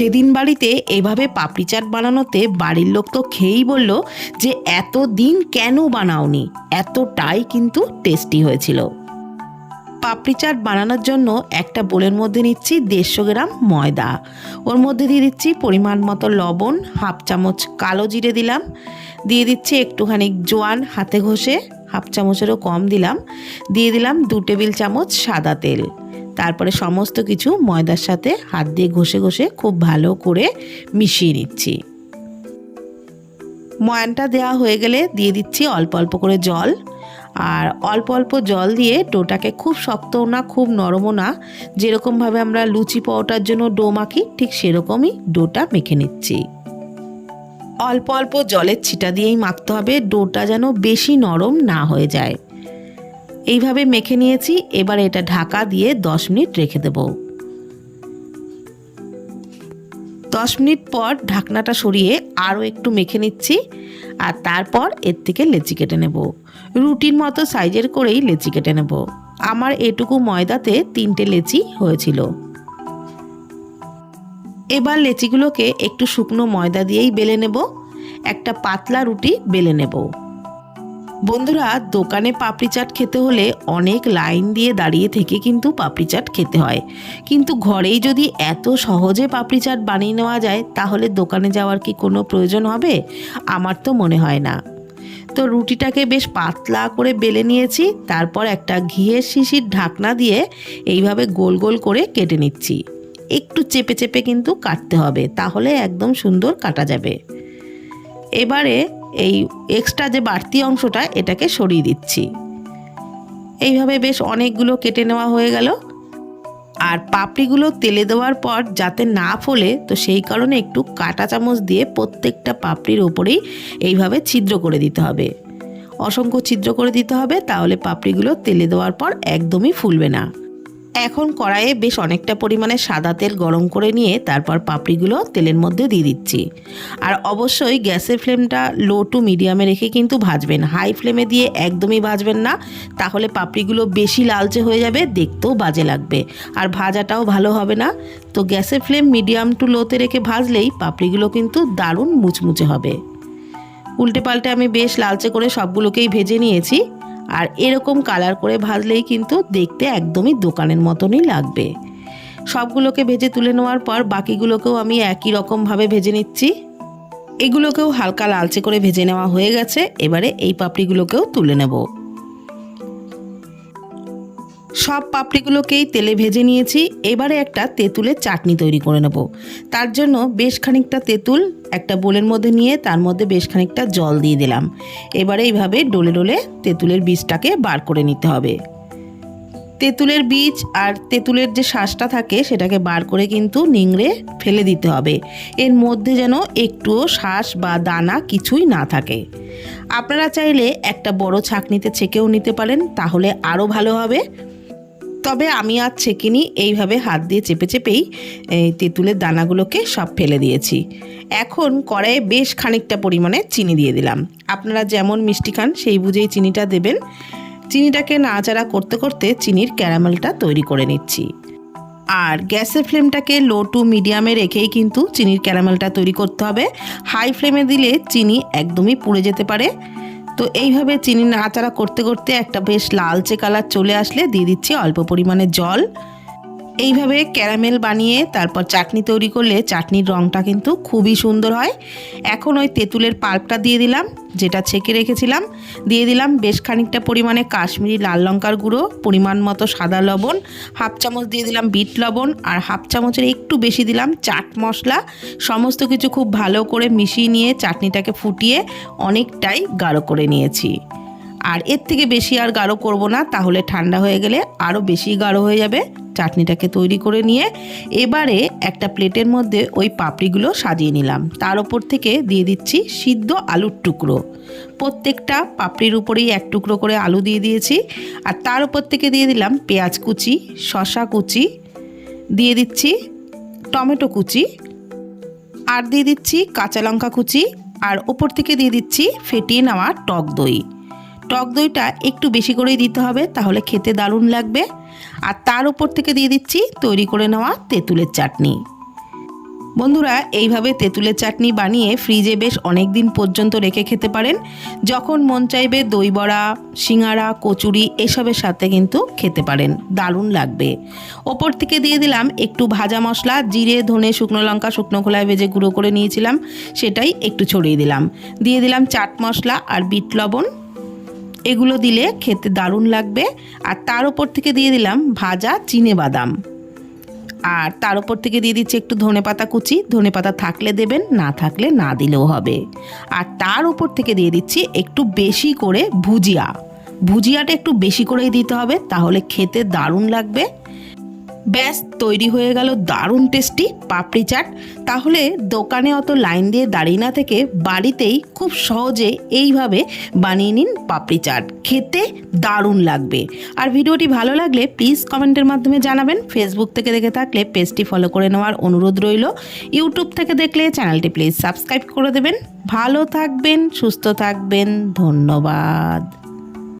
সেদিন বাড়িতে এভাবে পাপড়ি চাট বানানোতে বাড়ির লোক তো খেয়েই বলল যে এত দিন কেন বানাওনি? এতটাই কিন্তু টেস্টি হয়েছিল। পাপড়ি চাট বানানোর জন্য একটা বোলের মধ্যে নিচ্ছি দেড়শো গ্রাম ময়দা। ওর মধ্যে দিয়ে দিচ্ছি পরিমাণ মতো লবণ, হাফ চামচ কালো জিরে দিলাম। দিয়ে দিচ্ছি একটুখানি জোয়ান হাতে ঘষে, হাফ চামচেরও কম দিলাম। দিয়ে দিলাম দু টেবিল চামচ সাদা তেল। তারপরে সমস্ত কিছু ময়দার সাথে হাত দিয়ে ঘষে ঘষে খুব ভালো করে মিশিয়ে নিচ্ছি। ময়ানটা দেওয়া হয়ে গেলে দিয়ে দিচ্ছি অল্প অল্প করে জল। আর অল্প অল্প জল দিয়ে ডোটাকে খুব শক্তও না, খুব নরমও না, যেরকমভাবে আমরা লুচি পাওয়াটার জন্য ডো মাখি, ঠিক সেরকমই ডোটা মেখে নিচ্ছি। অল্প অল্প জলের ছিটা দিয়েই মাখতে হবে, ডোটা যেন বেশি নরম না হয়ে যায়। এইভাবে মেখে নিয়েছি, এবার এটা ঢাকা দিয়ে দশ মিনিট রেখে দেবো। দশ মিনিট পর ঢাকনাটা সরিয়ে আরও একটু মেখে নিচ্ছি, আর তারপর এর থেকে লেচি কেটে নেব। রুটির মতো সাইজের করেই লেচি কেটে নেব। আমার এটুকু ময়দাতে তিনটে লেচি হয়েছিল। এবার লেচিগুলোকে একটু শুকনো ময়দা দিয়েই বেলে নেব, একটা পাতলা রুটি বেলে নেব। বন্ধুরা, দোকানে পাপড়ি চাট খেতে হলে অনেক লাইন দিয়ে দাঁড়িয়ে থেকে কিন্তু পাপড়ি চাট খেতে হয়। কিন্তু ঘরেই যদি এত সহজে পাপড়ি চাট বানিয়ে নেওয়া যায়, তাহলে দোকানে যাওয়ার কি কোনো প্রয়োজন হবে? আমার তো মনে হয় না। তো রুটিটাকে বেশ পাতলা করে বেলে নিয়েছি, তারপর একটা ঘিয়ের শিশির ঢাকনা দিয়ে এইভাবে গোল গোল করে কেটে নিচ্ছি। একটু চেপে চেপে কিন্তু কাটতে হবে, তাহলে একদম সুন্দর কাটা যাবে। এবারে এই এক্সট্রা যে বাড়তি অংশটা এটাকে সরিয়ে দিচ্ছি। এইভাবে বেশ অনেকগুলো কেটে নেওয়া হয়ে গেল। আর পাপড়িগুলো তেলে দেওয়ার পর যাতে না ফোলে, তো সেই কারণে একটু কাঁটা চামচ দিয়ে প্রত্যেকটা পাপড়ির ওপরেই এইভাবে ছিদ্র করে দিতে হবে। অসংখ্য ছিদ্র করে দিতে হবে, তাহলে পাপড়িগুলো তেলে দেওয়ার পর একদমই ফুলবে না। এখন কড়াইয়ে বেশ অনেকটা পরিমাণে সাদা তেল গরম করে নিয়ে তারপর পাপড়িগুলো তেলের মধ্যে দিয়ে দিচ্ছি। আর অবশ্যই গ্যাসের ফ্লেমটা লো টু মিডিয়ামে রেখে কিন্তু ভাজবেন। হাই ফ্লেমে দিয়ে একদমই ভাজবেন না, তাহলে পাপড়িগুলো বেশি লালচে হয়ে যাবে, দেখতেও বাজে লাগবে। আর ভাজাটাও ভালো হবে না। তো গ্যাসের ফ্লেম মিডিয়াম টু লোতে রেখে ভাজলেই পাপড়িগুলো কিন্তু দারুণ মুচমুচে হবে। উল্টে পাল্টে আমি বেশ লালচে করে সবগুলোকেই ভেজে নিয়েছি। আর এরকম কালার করে ভাজলেই কিন্তু দেখতে একদমই দোকানের মতনই লাগবে। সবগুলোকে ভেজে তুলে নেওয়ার পর বাকিগুলোকেও আমি একই রকমভাবে ভেজে নিচ্ছি। এগুলোকেও হালকা লালচে করে ভেজে নেওয়া হয়ে গেছে, এবারে এই পাপড়িগুলোকেও তুলে নেব। সব পাপড়িগুলোকেই তেলে ভেজে নিয়েছি। এবারে একটা তেঁতুলের চাটনি তৈরি করে নেব। তার জন্য বেশ খানিকটা তেঁতুল একটা বোলের মধ্যে নিয়ে তার মধ্যে বেশ খানিকটা জল দিয়ে দিলাম। এবারে এইভাবে ডলে ডলে তেঁতুলের বীজটাকে বার করে নিতে হবে। তেঁতুলের বীজ আর তেঁতুলের যে শ্বাসটা থাকে, সেটাকে বার করে কিন্তু নিংড়ে ফেলে দিতে হবে। এর মধ্যে যেন একটুও শ্বাস বা দানা কিছুই না থাকে। আপনারা চাইলে একটা বড় ছাকনিতে ছেঁকেও নিতে পারেন, তাহলে আরও ভালো হবে। তবে আমি আর ছেঁকিনি, এইভাবে হাত দিয়ে চেপে চেপেই এই তেঁতুলের দানাগুলোকে সব ফেলে দিয়েছি। এখন কড়াইয়ে বেশ খানিকটা পরিমাণে চিনি দিয়ে দিলাম। আপনারা যেমন মিষ্টি খান, সেই বুঝেই চিনিটা দেবেন। চিনিটাকে নাড়াচাড়া করতে করতে চিনির ক্যারামেলটা তৈরি করে নিচ্ছি। আর গ্যাসের ফ্লেমটাকে লো টু মিডিয়ামে রেখেই কিন্তু চিনির ক্যারামেলটা তৈরি করতে হবে। হাই ফ্লেমে দিলে চিনি একদমই পুড়ে যেতে পারে। তো এইভাবে চিনি নাড়াচাড়া করতে করতে একটা বেশ লালচে কালার চলে আসলে দিয়ে দিচ্ছি অল্প পরিমাণে জল। এইভাবে ক্যারামেল বানিয়ে তারপর চাটনি তৈরি করলে চাটনির রঙটা কিন্তু খুবই সুন্দর হয়। এখন ওই তেঁতুলের পাল্পটা দিয়ে দিলাম, যেটা ছেঁকে রেখেছিলাম। দিয়ে দিলাম বেশ খানিকটা পরিমাণে কাশ্মীরি লাল লঙ্কার গুঁড়ো, পরিমাণ মতো সাদা লবণ, হাফ চামচ দিয়ে দিলাম বিট লবণ আর হাফ চামচের একটু বেশি দিলাম চাট মশলা। সমস্ত কিছু খুব ভালো করে মিশিয়ে নিয়ে চাটনিটাকে ফুটিয়ে অনেকটাই গাঢ় করে নিয়েছি। আর এর থেকে বেশি আর গাঢ় করব না, তাহলে ঠান্ডা হয়ে গেলে আরও বেশি গাঢ় হয়ে যাবে। চাটনিটাকে তৈরি করে নিয়ে এবারে একটা প্লেটের মধ্যে ওই পাপড়িগুলো সাজিয়ে নিলাম। তার ওপর থেকে দিয়ে দিচ্ছি সিদ্ধ আলুর টুকরো। প্রত্যেকটা পাপড়ির উপরেই এক টুকরো করে আলু দিয়ে দিয়েছি। আর তার উপর থেকে দিয়ে দিলাম পেঁয়াজ কুচি শশা কুচি, দিয়ে দিচ্ছি টমেটো কুচি, আর দিয়ে দিচ্ছি কাঁচা লঙ্কা কুচি, আর ওপর থেকে দিয়ে দিচ্ছি ফেটিয়ে নেওয়া টক দই। টক দইটা একটু বেশি করেই দিতে হবে, তাহলে খেতে দারুণ লাগবে। আর তার উপর থেকে দিয়ে দিচ্ছি তৈরি করে নেওয়া তেঁতুলের চাটনি। বন্ধুরা, এইভাবে তেঁতুলের চাটনি বানিয়ে ফ্রিজে বেশ অনেক দিন পর্যন্ত রেখে খেতে পারেন। যখন মন চাইবে দই বড়া সিঙ্গারা কচুরি, এসবের সাথে কিন্তু খেতে পারেন, দারুণ লাগবে। ওপর থেকে দিয়ে দিলাম একটু ভাজা মশলা, জিরে, ধনে, শুকনো লঙ্কা, শুকনো খোলায় ভেজে গুঁড়ো করে নিয়েছিলাম, সেটাই একটু ছড়িয়ে দিলাম। দিয়ে দিলাম চাট মশলা আর বিট লবণ। এগুলো দিলে খেতে দারুণ লাগবে। আর তার উপর থেকে দিয়ে দিলাম ভাজা চিনে বাদাম। আর তার উপর থেকে দিয়ে দিচ্ছি একটু ধনে পাতা কুচি। ধনে পাতা থাকলে দেবেন, না থাকলে না দিলেও হবে। আর তার উপর থেকে দিয়ে দিচ্ছি একটু বেশি করে ভুজিয়া। ভুজিয়াটা একটু বেশি করেই দিতে হবে, তাহলে খেতে দারুণ লাগবে। ব্যাস, তৈরি হয়ে গেল দারুণ টেস্টি পাপড়ি চাট। তাহলে দোকানে অত লাইন দিয়ে দাঁড়িয়ে না থেকে বাড়িতেই খুব সহজে এইভাবে বানিয়ে নিন পাপড়ি চাট। খেতে দারুণ লাগবে। আর ভিডিওটি ভালো লাগলে প্লিজ কমেন্টের মাধ্যমে জানাবেন। ফেসবুক থেকে দেখে থাকলে পেজটি ফলো করে নেওয়ার অনুরোধ রইল। ইউটিউব থেকে দেখলে চ্যানেলটি প্লিজ সাবস্ক্রাইব করে দেবেন। ভালো থাকবেন, সুস্থ থাকবেন, ধন্যবাদ।